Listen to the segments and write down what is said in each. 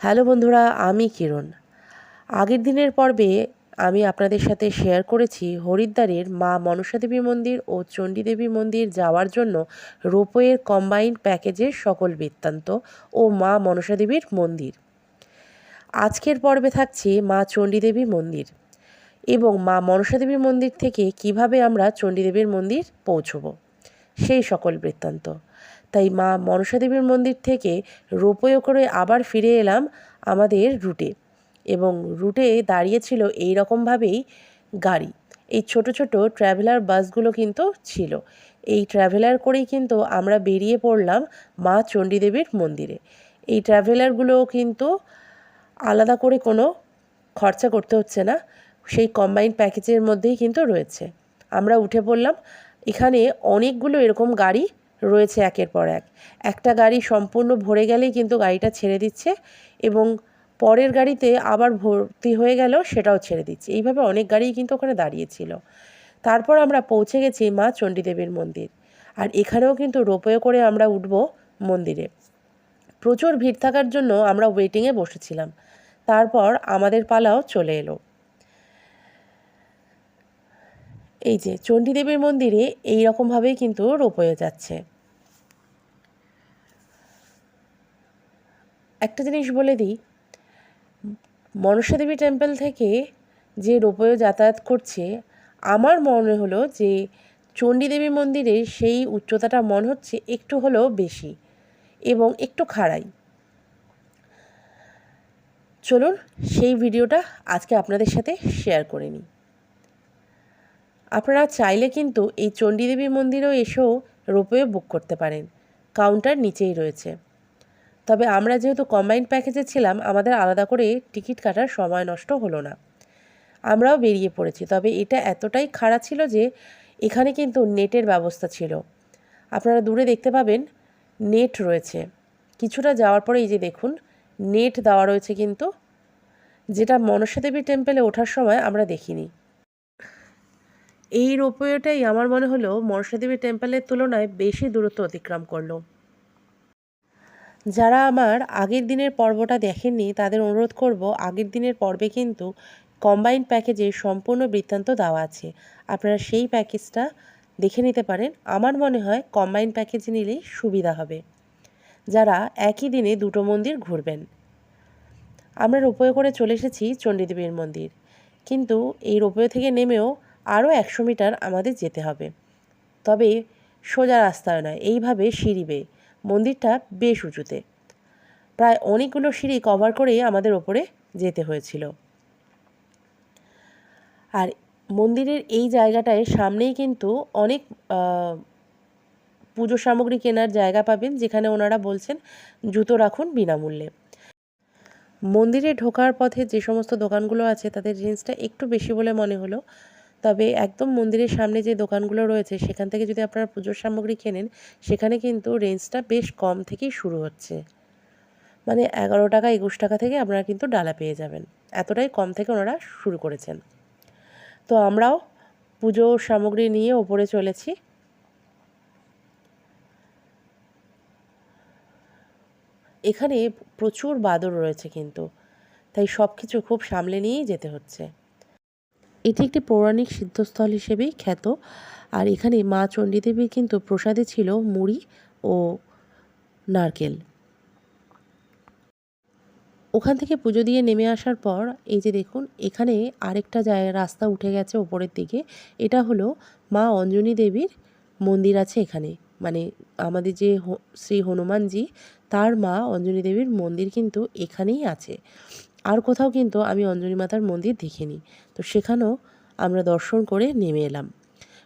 Hello বন্ধুরা, আমি কিরণ। আগের দিনের পর্বে আমি আপনাদের সাথে শেয়ার করেছি হরিদ্বারের মা মনসা দেবী মন্দির ও চণ্ডী দেবী মন্দির যাওয়ার জন্য রোপওয়ের কম্বাইন্ড প্যাকেজের সকল বৃত্তান্ত ও মা মনসা দেবীর মন্দির। আজকের পর্বে থাকছে মা চণ্ডী দেবী মন্দির এবং মা মনসা দেবী মন্দির থেকে কীভাবে আমরা চণ্ডী দেবীর মন্দির পৌঁছব। সেই সকল বৃত্তান্ত। তাই মা মনসা দেবীর মন্দির থেকে রোপওয়ে করে আবার ফিরে এলাম আমাদের রুটে এবং রুটে দাঁড়িয়েছিল এই রকমভাবেই গাড়ি। এই ছোট ছোট ট্র্যাভেলার বাসগুলো কিন্তু ছিল। এই ট্র্যাভেলার করেই কিন্তু আমরা বেরিয়ে পড়লাম মা চণ্ডী দেবীর মন্দিরে। এই ট্র্যাভেলারগুলো কিন্তু আলাদা করে কোনো খরচা করতে হচ্ছে না। সেই কম্বাইন্ড প্যাকেজের মধ্যেই কিন্তু রয়েছে। আমরা উঠে পড়লাম এখানে অনেকগুলো এরকম গাড়ি রয়েছে একের পর এক। একটা গাড়ি সম্পূর্ণ ভরে গেলেই কিন্তু গাড়িটা ছেড়ে দিচ্ছে এবং পরের গাড়িতে আবার ভর্তি হয়ে গেল সেটাও ছেড়ে দিচ্ছে। এইভাবে অনেক গাড়িই কিন্তু ওখানে দাঁড়িয়েছিল। তারপর আমরা পৌঁছে গেছি মা চণ্ডীদেবীর মন্দির। আর এখানেও কিন্তু রোপওয়ে করে আমরা উঠব মন্দিরে। প্রচুর ভিড় থাকার জন্য আমরা ওয়েটিংয়ে বসেছিলাম। তারপর আমাদের পালাও চলে এলো। এই যে চণ্ডীদেবীর মন্দিরে এই রকমভাবেই কিন্তু রোপওয়ে যাচ্ছে। একটা জিনিস বলে দিই মনসা দেবী টেম্পল থেকে যে রোপওয়ে যাতায়াত করছে, আমার মনে হলো যে চণ্ডীদেবী মন্দিরের সেই উচ্চতাটা মনে হচ্ছে একটু হলেও বেশি এবং একটু খাড়াই। চলুন সেই ভিডিওটা আজকে আপনাদের সাথে শেয়ার করে নিই। আপনারা চাইলে কিন্তু এই চণ্ডীদেবী মন্দিরেও এসেও রোপওয়ে বুক করতে পারেন। কাউন্টার নিচেই রয়েছে। তবে আমরা যেহেতু কম্বাইন্ড প্যাকেজে ছিলাম, আমাদের আলাদা করে টিকিট কাটার সময় নষ্ট হলো না। আমরাও বেরিয়ে পড়েছি, তবে এটা এতটাই খারাপ ছিল যে এখানে কিন্তু নেটের ব্যবস্থা ছিল। আপনারা দূরে দেখতে পাবেন, নেট রয়েছে। কিছুটা যাওয়ার পরে এই যে দেখুন, নেট দেওয়া রয়েছে কিন্তু, যেটা মনসা দেবী টেম্পলে ওঠার সময় আমরা দেখিনি। এই রোপওয়েটাই আমার মনে হলো মনসা দেবী টেম্পলের তুলনায় বেশি দূরত্ব অতিক্রম করল। যারা আমার আগের দিনের পর্বটা দেখেননি, তাদের অনুরোধ করব আগের দিনের পর্বে কিন্তু কম্বাইন্ড প্যাকেজে সম্পূর্ণ বৃত্তান্ত দেওয়া আছে। আপনারা সেই প্যাকেজটা দেখে নিতে পারেন। আমার মনে হয় কম্বাইন্ড প্যাকেজ নিলেই সুবিধা হবে। যারা একই দিনে দুটো মন্দির ঘুরবেন। আমরা রোপওয়ে করে চলে এসেছি চণ্ডীদেবীর মন্দির। কিন্তু এই রোপওয়ে থেকে নেমেও আরও একশো মিটার আমাদের যেতে হবে। তবে সোজা রাস্তায় নয়, এইভাবে সিঁড়ি বেয়ে। মন্দিরটা বেশ উঁচুতে। প্রায় অনেকগুলো সিঁড়ি কভার করেই আমাদের ওপরে যেতে হয়েছিল। আর মন্দিরের এই জায়গাটায় সামনেই কিন্তু অনেক পুজো সামগ্রী কেনার জায়গা পাবেন, যেখানে ওনারা বলছেন জুতো রাখুন বিনামূল্যে। মন্দিরে ঢোকার পথে যে সমস্ত দোকানগুলো আছে, তাদের রেঞ্জটা একটু বেশি বলে মনে হলো। তবে একদম মন্দিরের সামনে যে দোকানগুলো রয়েছে, সেখান থেকে যদি আপনারা পুজোর সামগ্রী কেনেন, সেখানে কিন্তু রেঞ্জটা বেশ কম থেকেই শুরু হচ্ছে। মানে এগারো টাকা, একুশ টাকা থেকে আপনারা কিন্তু ডালা পেয়ে যাবেন। এতটাই কম থেকে ওনারা শুরু করেছেন। তো আমরাও পুজো সামগ্রী নিয়ে ওপরে চলেছি। এখানে প্রচুর বাদর রয়েছে কিন্তু। তাই সব কিছু খুব সামলে নিয়েই যেতে হচ্ছে। এটি একটি পৌরাণিক সিদ্ধস্থল হিসেবেই খ্যাত। আর এখানে মা চণ্ডীদেবীর কিন্তু প্রসাদে ছিল মুড়ি ও নারকেল। ওখান থেকে পুজো দিয়ে নেমে আসার পর, এই যে দেখুন, এখানে আরেকটা জায়গা রাস্তা উঠে গেছে ওপরের দিকে। এটা হলো মা অঞ্জনী দেবীর মন্দির আছে এখানে। মানে আমাদের যে শ্রী হনুমানজি, তার মা অঞ্জনী দেবীর মন্দির কিন্তু এখানেই আছে। আর কোথাও কিন্তু আমি অঞ্জনী মাতার মন্দির দেখিনি। তো সেখানেও আমরা দর্শন করে নেমে এলাম।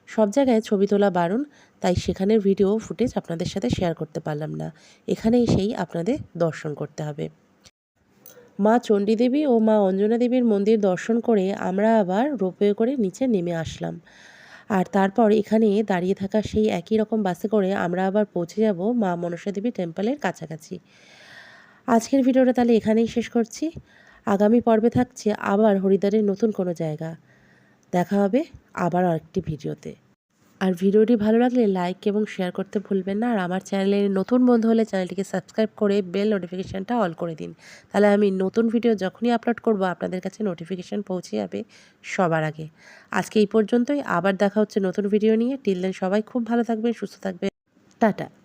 সব জায়গায় ছবি তোলা বারণ, তাই সেখানের ভিডিও ফুটেজ আপনাদের সাথে শেয়ার করতে পারলাম না। এখানেই সেই আপনাদের দর্শন করতে হবে। মা চণ্ডী দেবী ও মা অঞ্জনা দেবীর মন্দির দর্শন করে আমরা আবার রোপওয়ে করে নিচে নেমে আসলাম। আর তারপর এখানে দাঁড়িয়ে থাকা সেই একই রকম বাসে করে আমরা আবার পৌঁছে যাব মা মনসা দেবী টেম্পলের কাছাকাছি। আজকের ভিডিওটা তাহলে এখানেই শেষ করছি। আগামী পর্বে থাকছে আবার হরিদ্বারের নতুন কোনো জায়গা। দেখা হবে আবার আরেকটি ভিডিওতে। আর ভিডিওটি ভালো লাগলে লাইক এবং শেয়ার করতে ভুলবেন না। আর আমার চ্যানেলের নতুন বন্ধু হলে চ্যানেলটিকে সাবস্ক্রাইব করে বেল নোটিফিকেশানটা অল করে দিন। তাহলে আমি নতুন ভিডিও যখনই আপলোড করব, আপনাদের কাছে নোটিফিকেশান পৌঁছে যাবে সবার আগে। আজকে এই পর্যন্তই। আবার দেখা হচ্ছে নতুন ভিডিও নিয়ে। টিল দেন সবাই খুব ভালো থাকবেন, সুস্থ থাকবেন। টাটা।